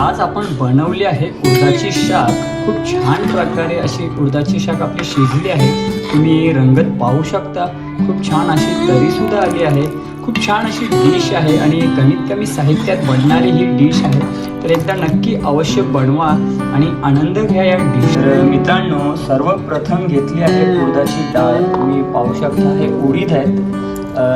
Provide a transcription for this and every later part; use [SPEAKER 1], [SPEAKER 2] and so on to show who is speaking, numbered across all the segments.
[SPEAKER 1] आज आपण बनवली आहे उडदाची शाक. खूप छान प्रकारे अशी उडदाची शाक आपली शिजली आहे. तुम्ही रंगत पाहू शकता. खूप छान अशी तरीसुद्धा आली आहे. खूप छान अशी डिश आहे आणि कमीत कमी साहित्यात बनणारी ही डिश आहे. तर एकदा नक्की अवश्य बनवा आणि आनंद घ्या या डिश तर मित्रांनो सर्वप्रथम घेतली आहे उडदाची डाळ. तुम्ही पाहू शकता हे उडीद आहेत.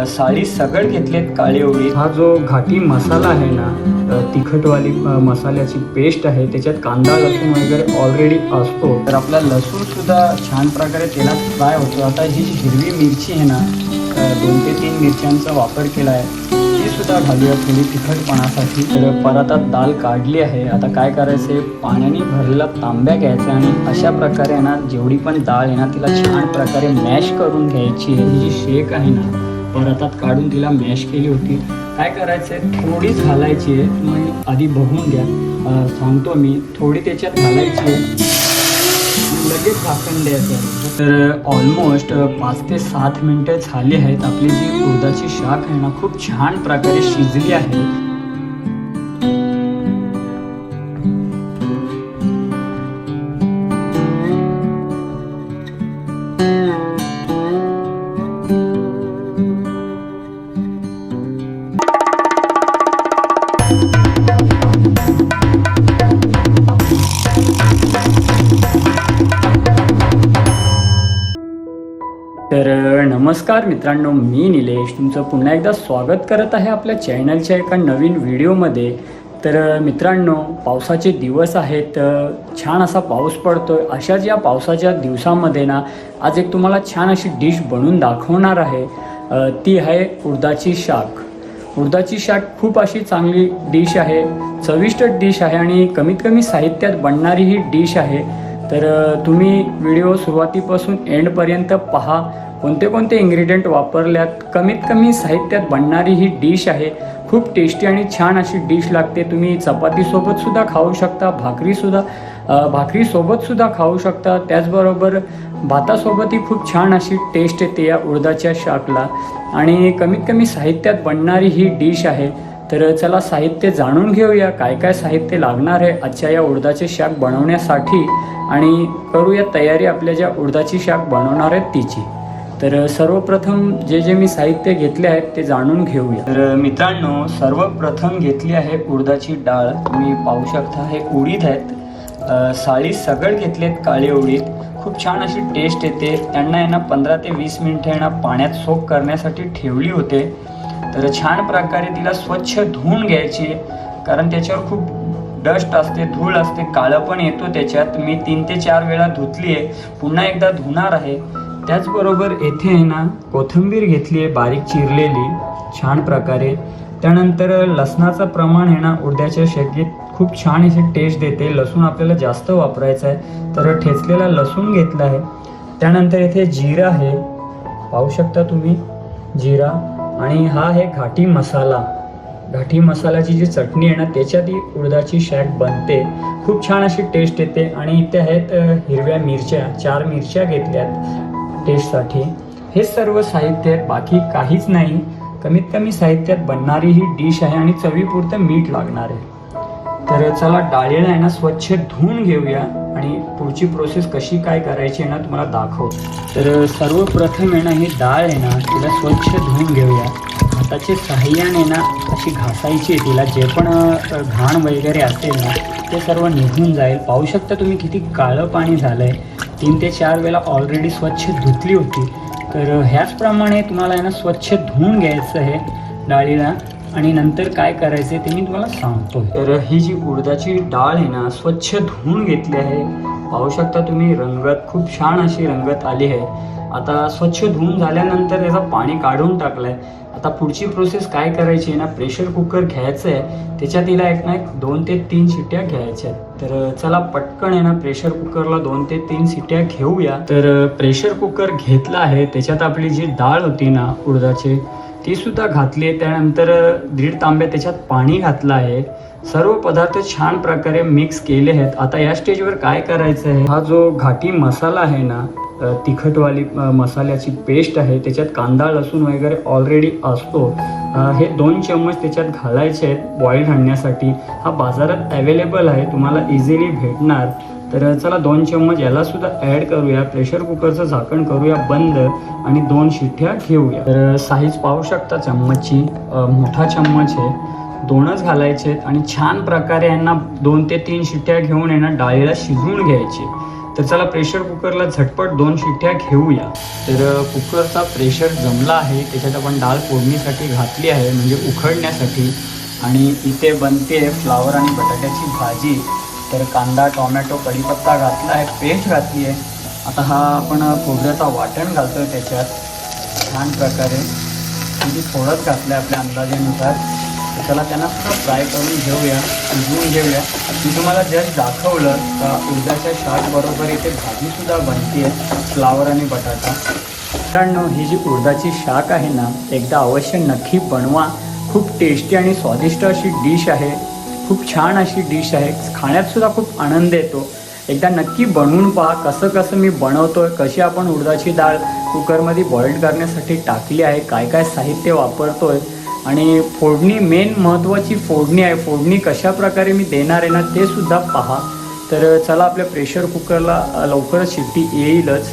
[SPEAKER 1] साडी सगळ घेतलेत काळी उडीद हा जो घाटी मसाला आहे ना तिखटवाली मसाल्याची पेस्ट आहे त्याच्यात कांदा लसूण वगैरे ऑलरेडी असतो. तर आपला लसूण सुद्धा छान प्रकारे तेलात फ्राय होतो. आता जी हिरवी मिरची आहे ना दोन ते तीन मिरच्यांचा वापर केला आहे ती सुद्धा घालूया थोडी तिखटपणासाठी. तर आता दाल काढली आहे. आता काय करायचं आहे पाण्याने भरलेला तांब्या घ्यायचा आणि अशा प्रकारे ना जेवढी पण डाळ आहे ना तिला छान प्रकारे मॅश करून घ्यायची आहे. ही जी शेक आहे ना परतात काढून तिला मॅश केली होती. काय करायचं आहे थोडीच घालायची आहे. तुम्ही आधी बघून घ्या. सांगतो मी. थोडी त्याच्यात घालायची आहे. लगेच झाकण द्यायचं. तर ऑलमोस्ट पाच ते सात मिनटं झाली आहेत. आपली जी दुधाची शाख आहे ना खूप छान प्रकारे शिजली आहे. मित्रांनो मी निलेश तुमचं पुन्हा एकदा स्वागत करत आहे आपल्या चॅनलच्या एका नवीन व्हिडिओमध्ये. तर मित्रांनो पावसाचे दिवस आहेत छान असा पाऊस पडतोय. अशाच या पावसाच्या दिवसामध्ये ना आज एक तुम्हाला छान अशी डिश बनवून दाखवणार आहे. ती आहे उडदाची शाक. उडदाची शाक खूप अशी चांगली डिश आहे चविष्ट डिश आहे आणि कमीत कमी साहित्यात बनणारी ही डिश आहे. तर तुम्ही व्हिडिओ सुरुवातीपासून एंडपर्यंत पहा. कोणते कोणते इंग्रेडियंट वापरल्यात? कमीत कमी साहित्यात बनणारी ही डिश आहे. खूप टेस्टी आणि छान अशी डिश लागते. तुम्ही चपातीसोबतसुद्धा खाऊ शकता भाकरीसुद्धा भाकरीसोबतसुद्धा खाऊ शकता. त्याचबरोबर भातासोबतही खूप छान अशी टेस्ट येते या उडदाच्या शाकला. आणि कमीत कमी साहित्यात बनणारी ही डिश आहे. तर चला साहित्य जाणून घेऊया. काय काय साहित्य लागणार आहे आजच्या या उडदाचे शाक बनवण्यासाठी? आणि करूया तयारी. आपल्या ज्या उडदाची शाक बनवणार आहेत तिची. तर सर्वप्रथम जे जे मी साहित्य घेतले आहेत ते जाणून घेऊया. तर मित्रांनो सर्वप्रथम घेतली आहे उडदाची डाळ. तुम्ही पाहू शकता हे उडीद आहेत. साळी सगळ आहेत काळे उडीद. खूप छान अशी टेस्ट येते. त्यांना यांना पंधरा ते वीस मिनिटं यांना पाण्यात सोप करण्यासाठी ठेवली होते. तर छान प्रकारे तिला स्वच्छ धुवून घ्यायची. कारण त्याच्यावर खूप डस्ट असते धूळ असते काळं पण येतो त्याच्यात. मी तीन ते चार वेळा धुतली आहे पुन्हा एकदा धुणार आहे. त्याचबरोबर येथे आहे ना कोथिंबीर घेतली आहे बारीक चिरलेली छान प्रकारे. त्यानंतर लसणाचं प्रमाण आहे ना उडद्याच्या शेगीत खूप छान अशी टेस्ट देते. लसूण आपल्याला जास्त वापरायचं आहे. तर ठेचलेला लसूण घेतला आहे. त्यानंतर इथे जिरा आहे. पाहू शकता तुम्ही जिरा. आणि हा आहे घाटी मसाला. घाटी मसाल्याची जी चटणी आहे ना त्याच्यात ही उडदाची शॅक बनते. खूप छान अशी टेस्ट येते. आणि इथे आहेत हिरव्या मिरच्या. चार मिरच्या घेतल्यात. टेस्टसाठी हे सर्व साहित्य बाकी काहीच नाही. कमीत कमी साहित्यात बनणारी ही डिश आहे आणि चवीपुरतं मीठ लागणार आहे. तर चला डाळीला आहे ना स्वच्छ धुवून घेऊया आणि पुढची प्रोसेस कशी काय करायची आहे ना तुम्हाला दाखव. तर सर्वप्रथम आहे ना ही डाळ आहे ना तिला स्वच्छ धुवून घेऊया. हाताच्या सहाय्याने ना अशी घासायची आहे तिला. जे पण घाण वगैरे असेल ना ते सर्व निघून जाईल. पाहू शकता तुम्ही किती काळं पाणी झालं आहे तीन ते चार वेळा ऑलरेडी स्वच्छ धुतली होती. तर ह्याचप्रमाणे तुम्हाला आहे ना स्वच्छ धुवून घ्यायचं आहे डाळीला. आणि नंतर काय करायचं ते मी तुम्हाला सांगतो तर ही जी उडदाची डाळ आहे ना स्वच्छ धुवून घेतली आहे. पाहू शकता तुम्ही रंगत खूप छान अशी रंगत आली आहे. आता स्वच्छ धुवून झाल्यानंतर त्याचं पाणी काढून टाकलं आहे आता पुढची प्रोसेस काय करायची आहे ना? प्रेशर कुकर घ्यायचं आहे. त्याच्यात तिला एक ना एक दोन ते तीन शिट्ट्या घ्यायच्या आहेत. तर चला पटकन आहे ना प्रेशर कुकरला दोन ते तीन शिट्ट्या घेऊया. तर प्रेशर कुकर घेतला आहे. त्याच्यात आपली जी डाळ होती ना उडदाची ती सुद्धा घातली आहे. त्यानंतर दीड तांब्या त्याच्यात पाणी घातलं आहे. सर्व पदार्थ छान प्रकारे मिक्स केले आहेत. आता या स्टेजवर काय करायचं आहे? हा जो घाटी मसाला आहे ना तिखटवाली मसाल्याची पेस्ट आहे त्याच्यात कांदा लसूण वगैरे ऑलरेडी असतो. हे दोन चम्मच त्याच्यात घालायचे आहेत बॉईल आणण्यासाठी. हा बाजारात अवेलेबल आहे तुम्हाला इझिली भेटणार. तर चला दोन चम्मच याला सुद्धा ॲड करूया. प्रेशर कुकरचं झाकण करूया बंद आणि दोन शिट्ट्या घेऊया तर साईज पाहू शकता चम्मचची. मोठा चम्मच आहे. दोनच घालायचे आणि छान प्रकारे यांना दोन ते तीन शिट्ट्या घेऊन यांना डाळीला शिजवून घ्यायची तर चला प्रेशर कुकरला झटपट दोन शिट्ट्या घेऊया. तर कुकरचा प्रेशर जमला आहे. त्याच्यात आपण डाळ फोडणीसाठी घातली आहे म्हणजे उखडण्यासाठी. आणि इथे बनते फ्लावर आणि बटाट्याची भाजी. तर कांदा टोमॅटो कढीपत्ता घातला आहे पेस्ट घातली आहे. आता हा आपण खोबऱ्याचा वाटण घालतो त्याच्यात. छान प्रकारे. म्हणजे थोडंच घातलं आहे आपल्या अंदाजेनुसार. तर चला त्यांना फ्राय करून घेऊया शिजवून घेऊया. मी तुम्हाला जस्ट दाखवलं का उडदाच्या शाकबरोबर इथे भाजीसुद्धा बनते फ्लावर आणि बटाटा. मित्रांनो ही जी उडदाची शाक आहे ना एकदा अवश्य नक्की बनवा. खूप टेस्टी आणि स्वादिष्ट अशी डिश आहे. खूप छान अशी डिश आहे. खाण्यातसुद्धा खूप आनंद येतो. एकदा नक्की बनवून पहा कसं कसं मी बनवतोय कशी आपण उडदाची डाळ कुकरमध्ये बॉईल करण्यासाठी टाकली आहे काय काय साहित्य वापरतोय. आणि फोडणी मेन महत्त्वाची फोडणी आहे. फोडणी कशा प्रकारे मी देणार आहे ना ते सुद्धा पहा. तर चला आपल्या प्रेशर कुकरला लवकरच शिट्टी येईलच.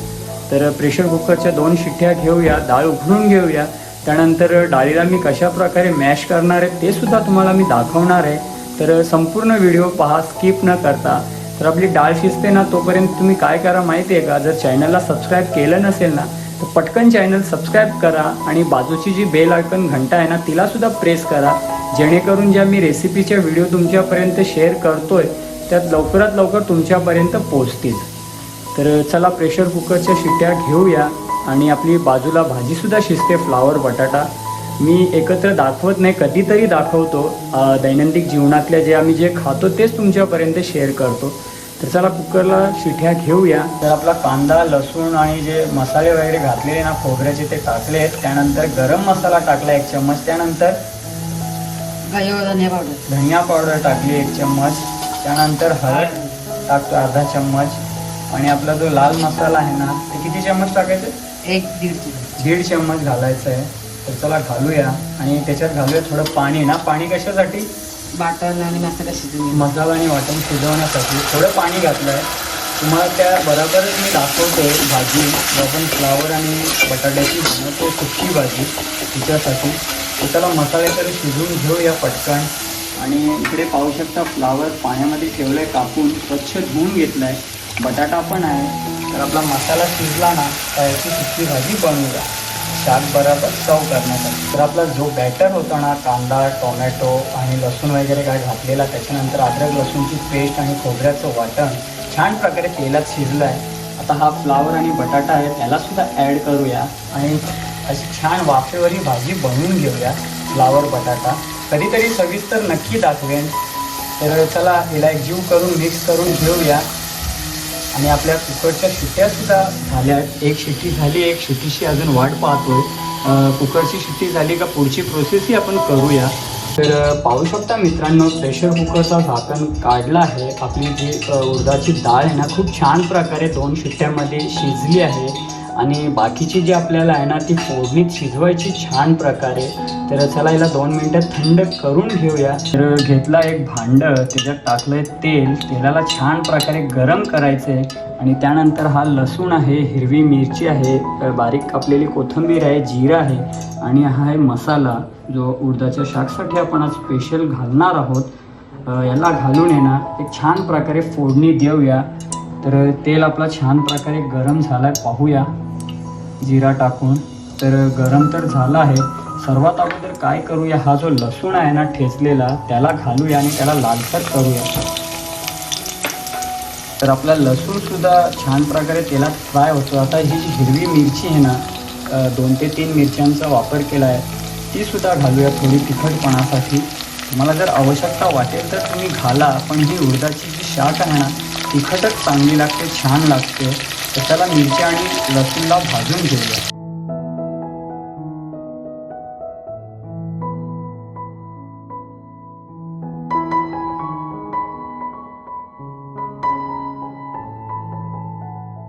[SPEAKER 1] तर प्रेशर कुकरच्या दोन शिट्ट्या घेऊया डाळ उघडून घेऊया. त्यानंतर डाळीला मी कशा प्रकारे मॅश करणार आहे ते सुद्धा तुम्हाला मी दाखवणार आहे. तर संपूर्ण व्हिडिओ पहा स्किप न करता. तर आपली डाळ शिजते ना तोपर्यंत तुम्ही काय करा माहिती आहे का? जर चॅनलला सबस्क्राईब केलं नसेल ना तर पटकन चॅनल सबस्क्राईब करा आणि बाजूची जी बेल आयकन घंटा आहे ना तिला सुद्धा प्रेस करा. जेणेकरून ज्या मी रेसिपीच्या व्हिडिओ तुमच्यापर्यंत शेअर करतोय त्यात लवकरात लवकर तुमच्यापर्यंत पोहोचतील. तर चला प्रेशर कुकरच्या शिट्या घेऊया आणि आपली बाजूला भाजीसुद्धा शिजते फ्लावर बटाटा. मी एकत्र दाखवत नाही कधीतरी दाखवतो. दैनंदिन जीवनातल्या जे आम्ही जे खातो तेच तुमच्यापर्यंत शेअर करतो. तर चला कुकरला शिट्या घेऊया. तर आपला कांदा लसूण आणि जे मसाले वगैरे घातलेले ना खोबऱ्याचे ते टाकले आहेत. त्यानंतर गरम मसाला टाकला एक चम्मच. त्यानंतर
[SPEAKER 2] धनिया पावडर.
[SPEAKER 1] धनिया पावडर टाकली एक चम्मच. त्यानंतर हळद टाकतो अर्धा चम्मच. आणि आपला जो लाल मसाला आहे ना ते किती चम्मच टाकायचे?
[SPEAKER 2] एक दीड
[SPEAKER 1] दीड चम्मच घालायचं आहे. तर चला घालूया. आणि त्याच्यात घालूया थोडं पाणी ना. पाणी कशासाठी?
[SPEAKER 2] वाटण आणि मसाला शिजून
[SPEAKER 1] मसाला आणि वाटण शिजवण्यासाठी थोडं पाणी घातलं आहे तुम्हाला त्या बरोबरच मी दाखवतो भाजी आपण फ्लावर आणि बटाट्याची बनवतो सुकी भाजी तिच्यासाठी. त्याला मसाले तरी शिजवून घेऊया पटकन. आणि इकडे पाहू शकता फ्लावर पाण्यामध्ये ठेवलं आहे कापून स्वच्छ धुवून घेतलं आहे बटाटा पण आहे. तर आपला मसाला शिजला ना तर याची सुकी भाजी बनवूया. शाक बरोबर सर्व करण्यासाठी. तर आपला जो बॅटर होता ना कांदा टोमॅटो आणि लसूण वगैरे काय घातलेला त्याच्यानंतर अद्रक लसूणची पेस्ट आणि खोबऱ्याचं वाटण छान प्रकारे तेलात शिजलं आहे आता हा फ्लावर आणि बटाटा आहे त्याला सुद्धा ॲड करूया आणि अशी छान वाफेवरी भाजी बनवून घेऊया फ्लावर बटाटा. कधीतरी सविस्तर नक्की दाखवेन. तर चला हिला एक जीव करून मिक्स करून घेऊया. आणि आपल्या कुकरच्या शिट्ट्या सुद्धा झाल्या. एक शिट्टी झाली एक शिट्टीशी अजून वाट पाहतोय. कुकरची शिट्टी झाली का पुढची प्रोसेसही आपण करूया. तर पाहू शकता मित्रांनो प्रेशर कुकरचा झाकण काढला आहे. आपली जी उडदाची डाळ आहे ना खूप छान प्रकारे दोन शिट्ट्यामध्ये शिजली आहे. आणि बाकीची जी आपल्याला आहे ना ती फोडणीत शिजवायची छान प्रकारे. तर चला याला दोन मिनटं थंड करून घेऊया. तर घेतला एक भांड त्याच्यात टाकलंय तेल. तेलाला छान प्रकारे गरम करायचंय. आणि त्यानंतर हा लसूण आहे हिरवी मिरची आहे बारीक कापलेली कोथिंबीर आहे जिरा आहे. आणि हा आहे मसाला जो उडदाच्या शाकसाठी आपण आज स्पेशल घालणार आहोत. याला घालून येणार एक छान प्रकारे फोडणी देऊया. तर तेल आपला छान प्रकारे गरम झालाय पाहूया. जिरा टाकून. तर गरम तर झाला आहे. सर्वात अगोदर काय करूया? हा जो लसूण आहे ना ठेचलेला त्याला घालूया आणि त्याला लालसर करूया. तर आपला लसूण सुद्धा छान प्रकारे तेलात फ्राय होतो. आता ही जी हिरवी मिरची आहे ना दोन ते तीन मिरच्यांचा वापर केला आहे ती सुद्धा घालूया थोडी तिखटपणासाठी. तुम्हाला जर आवश्यकता वाटेल तर तुम्ही घाला पण ही उडदाची जी शाक आहे ना तिखटच चांगली लागते छान लागते तर त्याला मिरच्या आणि लसूणला भाजून घेऊया.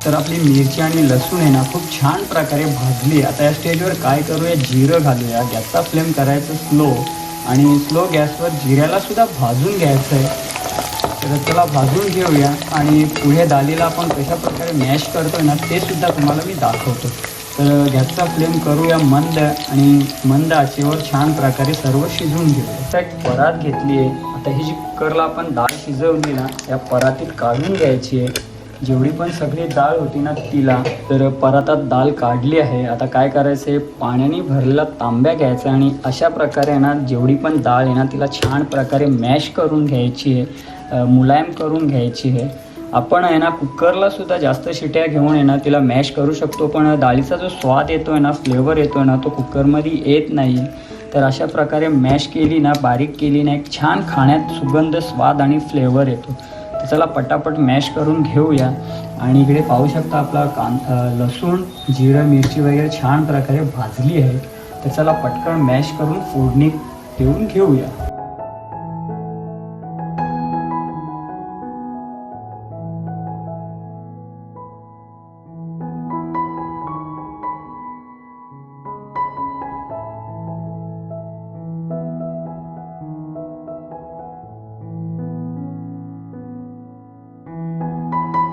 [SPEAKER 1] तर आपली मिरची आणि लसूण आहे ना खूप छान प्रकारे भाजली. आता या स्टेजवर काय करूया? जिरं घालूया. गॅसचा फ्लेम करायचं स्लो आणि स्लो गॅसवर जिऱ्याला सुद्धा भाजून घ्यायचं आहे तर त्याला भाजून घेऊया आणि पुढे दालीला आपण कशा प्रकारे मॅश करतोय ना ते सुद्धा तुम्हाला मी दाखवतो. तर गॅसचा फ्लेम करूया मंद आणि मंद आचेवर छान प्रकारे सर्व शिजवून घेऊया. एक परात घेतली आहे. आता ही जी कुकरला आपण डाळ शिजवली ना या परातीत काढून घ्यायची आहे. जेवढी पण सगळी डाळ होती ना तिला तर परातात डाळ काढली आहे. आता काय करायचं आहे? पाण्याने भरलेला तांब्या घ्यायचा आणि अशा प्रकारे आहे ना जेवढी पण डाळ आहे ना तिला छान प्रकारे मॅश करून घ्यायची आहे. मुलायम करून घ्यायची आहे. आपण आहे ना कुकरला सुद्धा जास्त शिट्या घेऊन आहे ना तिला मॅश करू शकतो पण डाळीचा जो स्वाद येतो आहे ना फ्लेवर येतो आहे ना तो कुकरमध्ये येत नाही. तर अशा प्रकारे मॅश केली ना बारीक केली ना एक छान खाण्यात सुगंध स्वाद आणि फ्लेवर येतो. तर चला पटापट मॅश करून घेऊया. आणि इकडे पाहू शकता आपला कान लसूण जिरं मिरची वगैरे छान प्रकारे भाजली आहे. तर चला पटकन मॅश करून फोडणी देऊन घेऊया.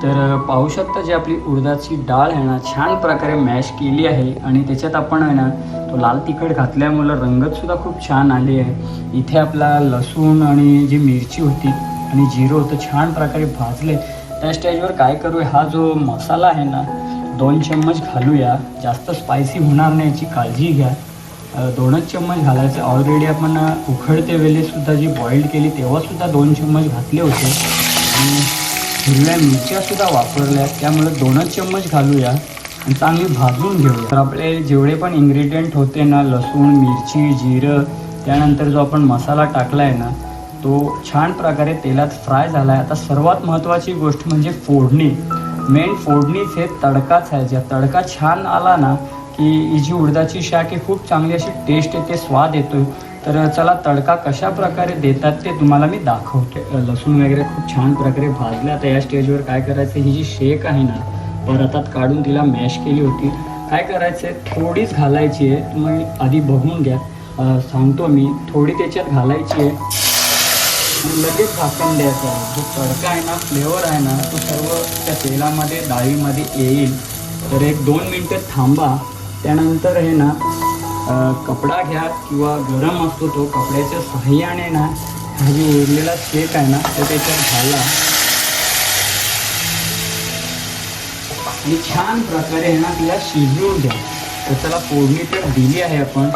[SPEAKER 1] तर पाहू शकता जी आपली उडदाची डाळ आहे ना छान प्रकारे मॅश केली आहे आणि त्याच्यात आपण आहे ना तो लाल तिखट घातल्यामुळं रंगतसुद्धा खूप छान आली आहे. इथे आपला लसूण आणि जी मिरची होती आणि जिरं होतं छान प्रकारे भाजले. त्या स्टेजवर काय करू हा जो मसाला आहे ना दोन चम्मच घालूया. जास्त स्पायसी होणार नाही याची काळजी घ्या. दोनच चम्मच घालायचे. ऑलरेडी आपण उखडते वेळेसुद्धा जी बॉईल्ड केली तेव्हासुद्धा दोन चम्मच घातले होते. आणि हिरव्या मिरच्या सुद्धा वापरल्या. त्यामुळे दोनच चम्मच घालूया आणि चांगली भाजून घेऊया. तर आपले जेवढे पण इन्ग्रेडियंट होते ना लसूण मिरची जिरं त्यानंतर जो आपण मसाला टाकला आहे ना तो छान प्रकारे तेलात फ्राय झाला आहे आता सर्वात महत्त्वाची गोष्ट म्हणजे फोडणी. मेन फोडणीच हे तडकाच आहे. ज्या तडका छान आला ना की ही जी उडदाची शाक आहे खूप चांगली अशी टेस्ट येते स्वाद येतो तर चला तडका कशा प्रकारे देतात ते तुम्हाला मी दाखवते. लसूण वगैरे खूप छान प्रकारे भाजले. आता या स्टेजवर काय करायचं ही जी शेक आहे ना परतात काढून तिला मॅश केली होती. काय करायचं आहे थोडीच घालायची आहे. तुम्ही आधी बघून घ्या. सांगतो मी थोडी त्याच्यात घालायची आहे. लगेच झाकण द्यायचं आहे. जो तडका आहे ना फ्लेवर आहे ना तो सर्व त्या तेलामध्ये डाळीमध्ये येईल. तर एक दोन मिनटं थांबा. त्यानंतर हे ना कपडा घ्या किंवा गरम असतो तो कपड्याच्या सहाय्याने ना हा जो उरलेला शेक आहे ना तो त्याच्यात घाला. आणि छान प्रकारे आहे ना तिला शिजवून घ्या. तर त्याला फोडणी तर दिली आहे आपण.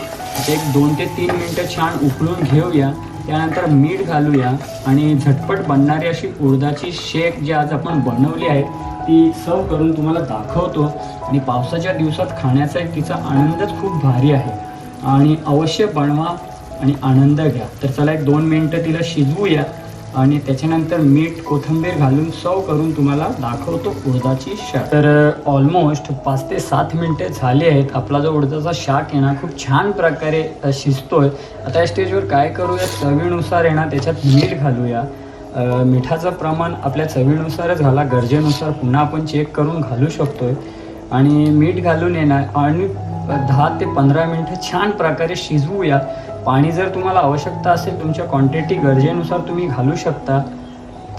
[SPEAKER 1] एक दोन ते तीन मिनटं छान उकळून घेऊया. त्यानंतर मीठ घालूया. आणि झटपट बनणारी अशी उडदाची शेक जी आज आपण बनवली आहे ती सर्व करून तुम्हाला दाखवतो. आणि पावसाच्या दिवसात खाण्याचा एक तिचा आनंदच खूप भारी आहे. आणि अवश्य बनवा आणि आनंद घ्या. तर चला एक दोन मिनटं तिला शिजवूया आणि त्याच्यानंतर मीठ कोथिंबीर घालून सर्व करून तुम्हाला दाखवतो उडदाची शाक. तर ऑलमोस्ट पाच ते सात मिनटे झाली आहेत. आपला जो उडदाचा शाक आहे ना खूप छान प्रकारे शिजतोय. आता या स्टेजवर काय करूया? चवीनुसार आहे ना त्याच्यात मीठ घालूया. मिठाचं प्रमाण आपल्या चवीनुसारच घाला. गरजेनुसार पुन्हा आपण चेक करून घालू शकतोय. आणि मीठ घालून येणार आणि दहा ते पंधरा मिनटं छान प्रकारे शिजवूया. पाणी जर तुम्हाला आवश्यकता असेल तुमच्या क्वांटिटी गरजेनुसार तुम्ही घालू शकता.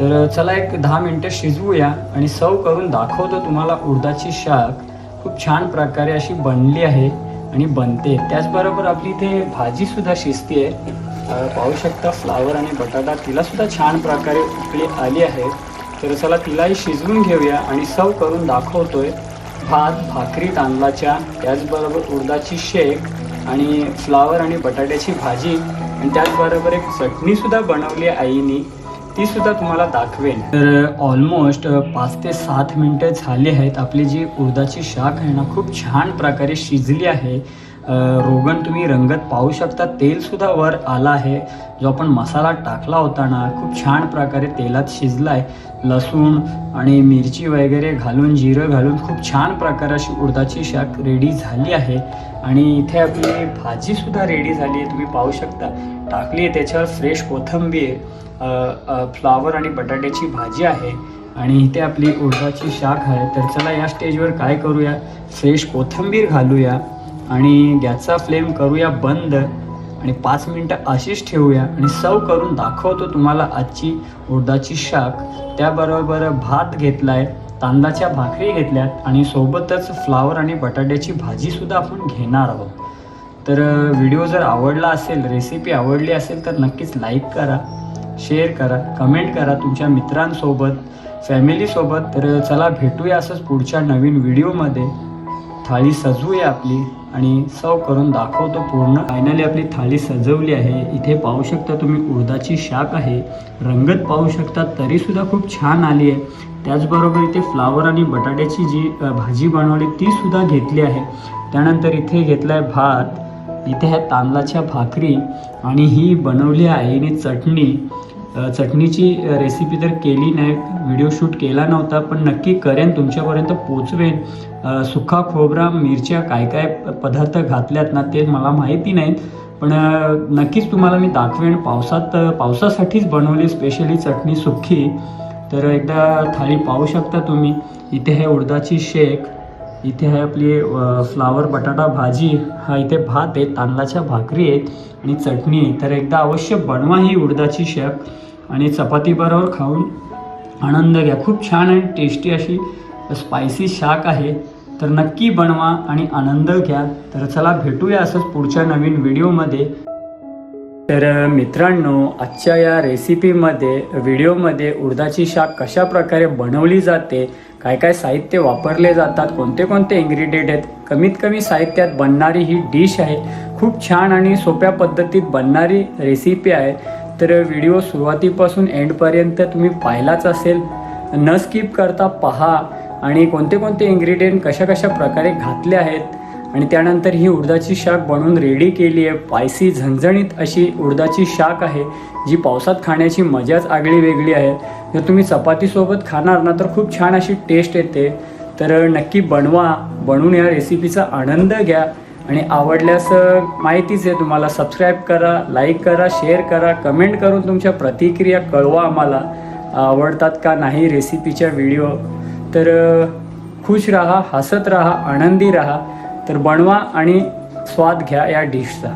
[SPEAKER 1] तर चला एक दहा मिनटं शिजवूया आणि सर्व करून दाखवतो तुम्हाला उडदाची शाक. खूप छान प्रकारे अशी बनली आहे आणि बनते. त्याचबरोबर आपली इथे भाजीसुद्धा शिजते. आहे पाहू शकता फ्लावर आणि बटाटा तिलासुद्धा छान प्रकारे उकळी आली आहे. तर चला तिलाही शिजवून घेऊया आणि सर्व करून दाखवतोय. भात भाकरी तांदळाच्या त्याचबरोबर उडदाची शेक आणि फ्लावर आणि बटाट्याची भाजी आणि त्याचबरोबर एक चटणीसुद्धा बनवली आईनी. ती सुद्धा तुम्हाला दाखवेन. तर ऑलमोस्ट पाच ते सात मिनटं झाली आहेत. आपली जी उडदाची शाक आहे ना खूप छान प्रकारे शिजली आहे. रोगण तुम्ही रंगत पाहू शकता. तेलसुद्धा वर आला आहे. जो आपण मसाला टाकला होता ना खूप छान प्रकारे तेलात शिजला आहे लसूण आणि मिरची वगैरे घालून जिरं घालून खूप छान प्रकारे अशी उडदाची शाक रेडी झाली आहे. आणि इथे आपली भाजीसुद्धा रेडी झाली आहे. तुम्ही पाहू शकता. टाकली आहे त्याच्यावर फ्रेश कोथिंबीर फ्लावर आणि बटाट्याची भाजी आहे. आणि इथे आपली उडदाची शाक आहे. तर चला या स्टेजवर काय करूया? फ्रेश कोथिंबीर घालूया. आणि गॅसचा फ्लेम करूया बंद आणि पाच मिनटं अशीच ठेवूया आणि सर्व करून दाखवतो तुम्हाला आजची उडदाची शाक. त्याबरोबर भात घेतलाय तांदळाच्या भाकरी घेतल्यात आणि सोबतच फ्लावर आणि बटाट्याची भाजीसुद्धा आपण घेणार आहोत. तर व्हिडिओ जर आवडला असेल रेसिपी आवडली असेल तर नक्कीच लाईक करा शेअर करा कमेंट करा तुमच्या मित्रांसोबत फॅमिलीसोबत. तर चला भेटूया असंच पुढच्या नवीन व्हिडिओमध्ये. थाळी सजवूया आपली आणि सर्व करून दाखवतो पूर्ण. फायनली आपली थाळी सजवली आहे. इथे पाहू शकता तुम्ही उडदाची शाख आहे. रंगत पाहू शकता तरीसुद्धा खूप छान आली आहे. त्याचबरोबर इथे फ्लावर आणि बटाट्याची जी भाजी बनवली ती सुद्धा घेतली आहे. त्यानंतर इथे घेतला आहे भात. इथे आहे तांदळाच्या भाकरी आणि ही बनवली आहे. आईने चटणी. चटणीची रेसिपी तर केली नाही व्हिडिओ शूट केला नव्हता पण नक्की करेन तुमच्यापर्यंत पोचवेन. सुखा खोबरा मिरच्या काय काय पदार्थ घातल्यात ना ते मला माहिती नाहीत. पण नक्कीच तुम्हाला मी दाखवेन. पावसात पावसासाठीच बनवली स्पेशली चटणी सुक्की तर एकदा थाळी पाहू शकता तुम्ही. इथे आहे उडदाची शेक. इथे आहे आपली फ्लावर बटाटा भाजी. हा इथे भात आहे तांदळाच्या भाकरी आहेत आणि चटणी आहे. तर एकदा अवश्य बनवा ही उडदाची शेक. आणि चपातीबरोबर खाऊन आनंद घ्या. खूप छान आणि टेस्टी अशी स्पायसी शाक आहे. तर नक्की बनवा आणि आनंद घ्या. तर चला भेटूया असंच पुढच्या नवीन व्हिडिओमध्ये. तर मित्रांनो आजच्या या रेसिपीमध्ये व्हिडिओमध्ये उडदाची शाक कशा प्रकारे बनवली जाते काय काय साहित्य वापरले जातात कोणते कोणते इन्ग्रेडियंट आहेत कमीत कमी साहित्यात बनणारी ही डिश आहे. खूप छान आणि सोप्या पद्धतीत बनणारी रेसिपी आहे. तर व्हिडिओ सुरुवातीपासून एंडपर्यंत तुम्ही पाहिलाच असेल. न स्किप करता पहा आणि कोणते कोणते इन्ग्रेडियंट कशा कशा प्रकारे घातले आहेत आणि त्यानंतर ही उडदाची शाक बनवून रेडी केली आहे. पायसी झणझणीत अशी उडदाची शाक आहे जी पावसात खाण्याची मजाच आगळी वेगळी आहे. जर तुम्ही चपातीसोबत खाणार ना तर खूप छान अशी टेस्ट येते. तर नक्की बनवा बनवून या रेसिपीचा आनंद घ्या. आणि आवडल्यास माहितीच आहे तुम्हाला. सबस्क्राईब करा लाईक करा शेअर करा कमेंट करून तुमच्या प्रतिक्रिया कळवा आम्हाला. आवडतात का नाही रेसिपीच्या व्हिडिओ तर खुश राहा हसत राहा आनंदी राहा. तर बनवा आणि स्वाद घ्या या डिशचा